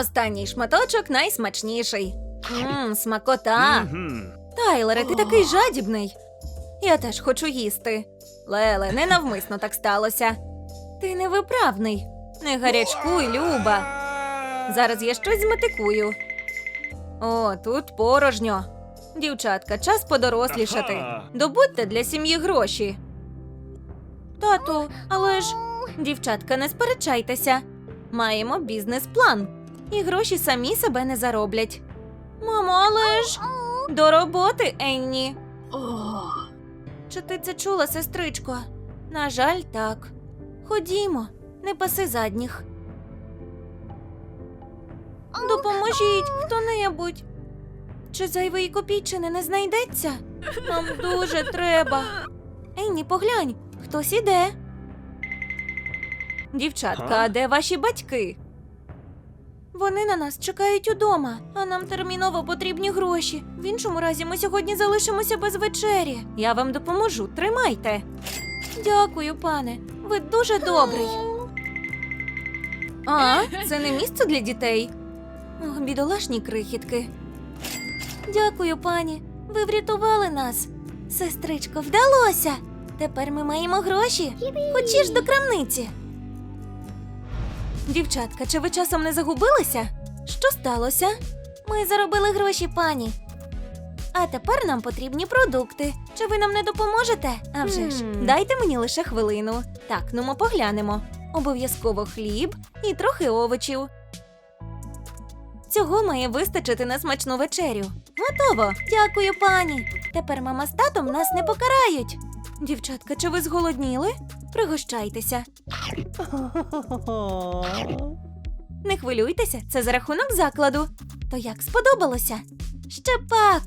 Останній шматочок найсмачніший. Мм, смакота. Тайлере, ти такий жадібний. Я теж хочу їсти. Леле, ненавмисно так сталося. Ти невиправний. Не гарячкуй, Люба. Зараз я щось зметикую. О, тут порожньо. Дівчатка, час подорослішати. Добудьте для сім'ї гроші. Тату, але ж. Дівчатка, не сперечайтеся. Маємо бізнес-план. І гроші самі себе не зароблять. Мамо, але ж. До роботи, Енні. Чи ти це чула, сестричко? На жаль, так. Ходімо, не паси задніх. Допоможіть хто-небудь. Чи зайвої копійчини не знайдеться? Нам дуже треба. Енні, поглянь, хтось іде. Дівчатка, а де ваші батьки? Вони на нас чекають удома, а нам терміново потрібні гроші. В іншому разі ми сьогодні залишимося без вечері. Я вам допоможу, тримайте. Дякую, пане. Ви дуже добрий. А, це не місце для дітей. Ох, бідолашні крихітки. Дякую, пані. Ви врятували нас. Сестричко, вдалося. Тепер ми маємо гроші. Хочеш до крамниці. Дівчатка, чи ви часом не загубилися? Що сталося? Ми заробили гроші, пані. А тепер нам потрібні продукти. Чи ви нам не допоможете? А вже ж, дайте мені лише хвилину. Так, ну ми поглянемо. Обов'язково хліб і трохи овочів. Цього має вистачити на смачну вечерю. Готово. Дякую, пані. Тепер мама з татом нас не покарають. Дівчатка, чи ви зголодніли? Пригощайтеся. Не хвилюйтеся, це за рахунок закладу. То як сподобалося? Ще пак.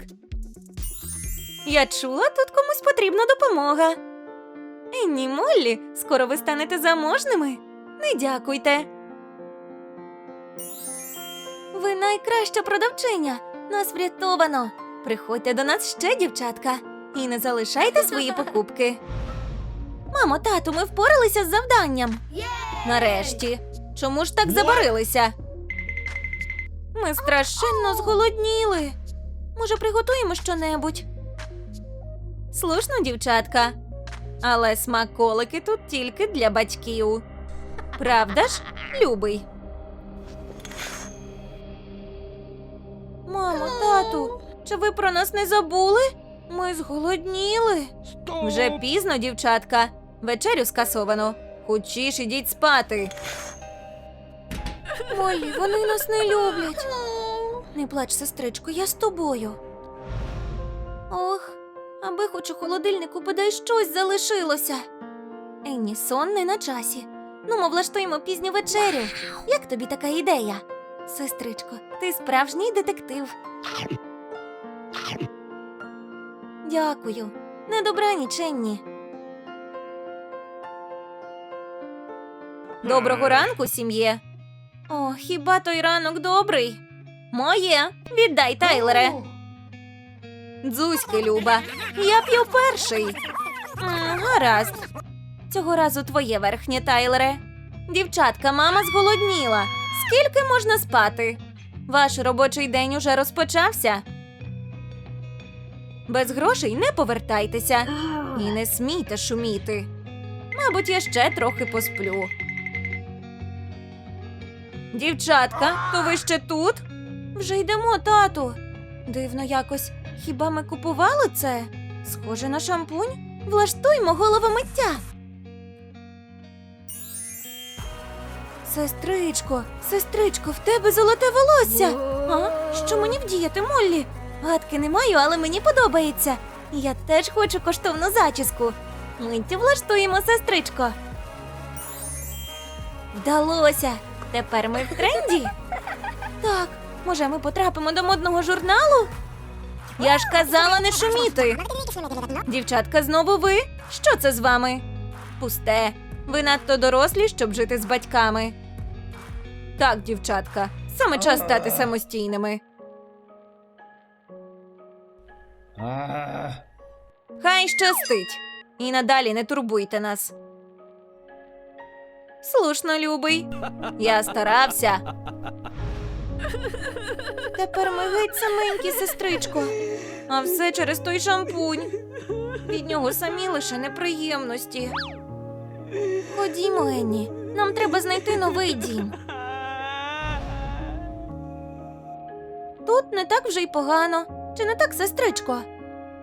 Я чула, тут комусь потрібна допомога. Енні Моллі, скоро ви станете заможними. Не дякуйте. Ви найкраща продавчиня. Нас врятовано. Приходьте до нас ще, дівчатка, і не залишайте свої покупки. Мамо, тату, ми впоралися з завданням. Нарешті. Чому ж так забарилися? Ми страшенно зголодніли. Може, приготуємо щонебудь? Слушно, дівчатка. Але смаколики тут тільки для батьків. Правда ж, любий? Мамо, тату, чи ви про нас не забули? Ми зголодніли. Вже пізно, дівчатка. Вечерю скасовано. Хочеш, ідіть спати. Молі, вони нас не люблять. Не плач, сестричко, я з тобою. Ох, аби хоч у холодильнику бодай щось залишилося. Енні, сон не на часі. Ну, ми влаштуємо пізню вечерю. Як тобі така ідея? Сестричко, ти справжній детектив. Дякую. На добраніч, Енні. Доброго ранку, сім'є. О, хіба той ранок добрий? Моє. Віддай, Тайлере. Дзузьки, Люба. Я п'ю перший. М, гаразд. Цього разу твоє верхнє, Тайлере. Дівчатка, мама зголодніла. Скільки можна спати? Ваш робочий день уже розпочався. Без грошей не повертайтеся і не смійте шуміти. Мабуть, я ще трохи посплю. Дівчатка, то ви ще тут? Вже йдемо, тату. Дивно якось. Хіба ми купували це? Схоже на шампунь? Влаштуймо головомиття. Сестричко, сестричко, в тебе золоте волосся. А? Що мені вдіяти, Моллі? Гадки не маю, але мені подобається. Я теж хочу коштовну зачіску. Миттю влаштуємо, сестричко. Вдалося. Тепер ми в тренді. Так, може, ми потрапимо до модного журналу? Я ж казала не шуміти. Дівчатка, знову ви? Що це з вами? Пусте. Ви надто дорослі, щоб жити з батьками. Так, дівчатка, саме час стати самостійними. Хай щастить. І надалі не турбуйте нас. Слушно, любий. Я старався. Тепер ми геть сестричко. А все через той шампунь. Від нього самі лише неприємності. Ходімо, Енні. Нам треба знайти новий дім. Тут не так вже й погано. Чи не так, сестричко?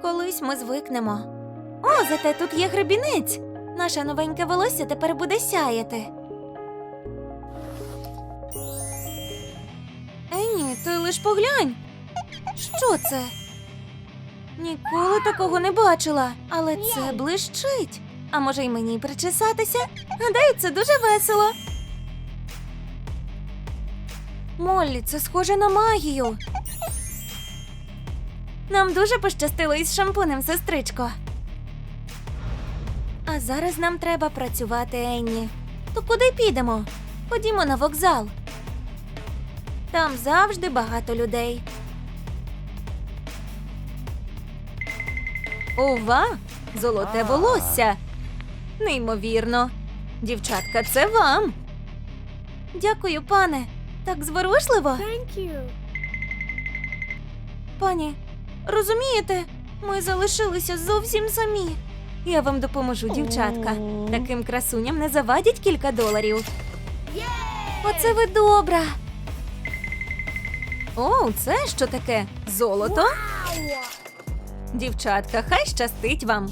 Колись ми звикнемо. О, зате тут є гребінець. Наше новеньке волосся тепер буде сяяти. Енні, ти лиш поглянь. Що це? Ніколи такого не бачила, але це блищить. А може й мені причесатися? Гадаю, це дуже весело. Моллі, це схоже на магію. Нам дуже пощастило із шампунем, сестричко. А зараз нам треба працювати, Енні. То куди підемо? Ходімо на вокзал. Там завжди багато людей. Ова! Золоте волосся. Неймовірно. Дівчатка, це вам. Дякую, пане. Так зворушливо. Thank you. Пані, розумієте, ми залишилися зовсім самі. Я вам допоможу, дівчатка. Таким красуням не завадять кілька доларів. Оце ви добра. О, це що таке? Золото? Дівчатка, хай щастить вам.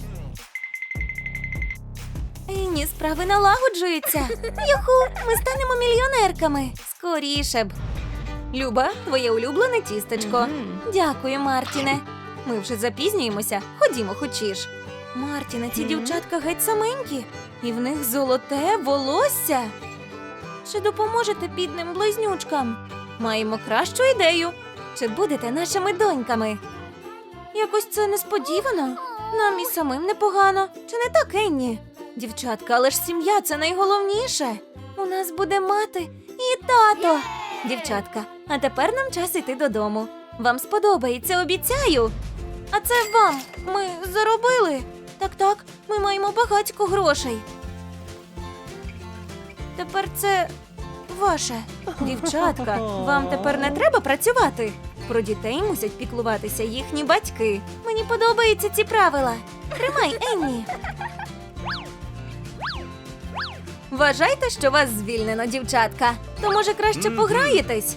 Ні, справи налагоджуються. Юху, ми станемо мільйонерками. Скоріше б. Люба, твоє улюблене тістечко. Дякую, Мартіне. Ми вже запізнюємося. Ходімо, хочеш. Мартіне, ці дівчатка геть саменькі, і в них золоте волосся. Чи допоможете бідним близнючкам? Маємо кращу ідею. Чи будете нашими доньками? Якось це несподівано. Нам і самим непогано. Чи не так, Енні? Дівчатка, але ж сім'я це найголовніше. У нас буде мати і тато. Дівчатка, а тепер нам час іти додому. Вам сподобається, обіцяю. А це вам. Ми заробили. Так, так, ми маємо багатько грошей. Тепер це ваше. Дівчатка, вам тепер не треба працювати. Про дітей мусять піклуватися їхні батьки. Мені подобаються ці правила. Тримай, Енні. Вважайте, що вас звільнено, дівчатка. То може краще пограєтесь?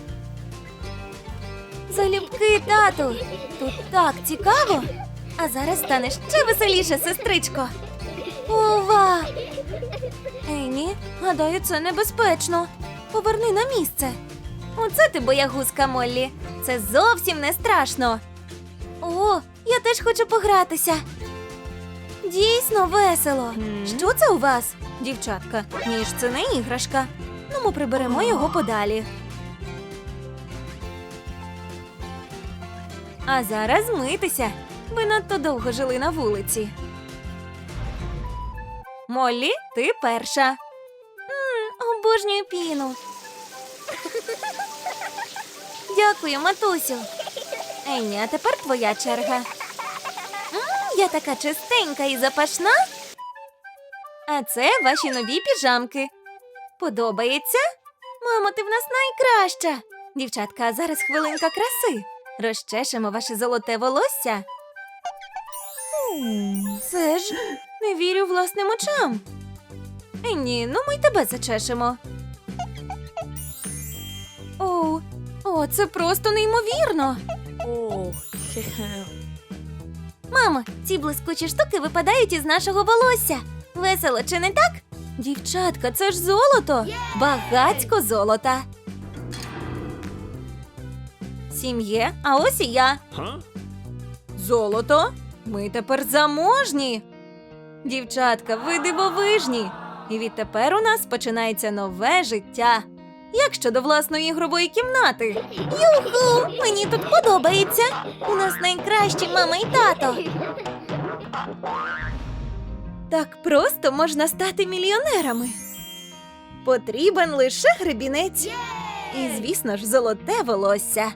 Залюбки, тату. Тут так цікаво. А зараз стане ще веселіше, сестричко. Ова! Ені, гадаю, це небезпечно. Поверни на місце. Оце ти боягузка, Моллі. Це зовсім не страшно. О, я теж хочу погратися. Дійсно весело. Що це у вас, дівчатка? Ніж це не іграшка. Ну, ми приберемо його подалі. А зараз митися. Ви надто довго жили на вулиці. Моллі, ти перша. М, обожнюю піну. Дякую, матусю. Ейні, а тепер твоя черга. М, я така чистенька і запашна. А це ваші нові піжамки. Подобається? Мамо, ти в нас найкраща. Дівчатка, а зараз хвилинка краси. Розчешемо ваше золоте волосся. Це ж не вірю власним очам. Е, ні, ну ми й тебе зачешемо. О, о, це просто неймовірно. Мамо, ці блискучі штуки випадають із нашого волосся. Весело, чи не так? Дівчатка, це ж золото. Багацько золота. Сім'є, а ось і я. Золото? Ми тепер заможні. Дівчатка, ви дивовижні. І відтепер у нас починається нове життя. Як щодо власної ігрової кімнати? Юху! Мені тут подобається. У нас найкращі мама і тато. Так просто можна стати мільйонерами. Потрібен лише гребінець. І, звісно ж, золоте волосся.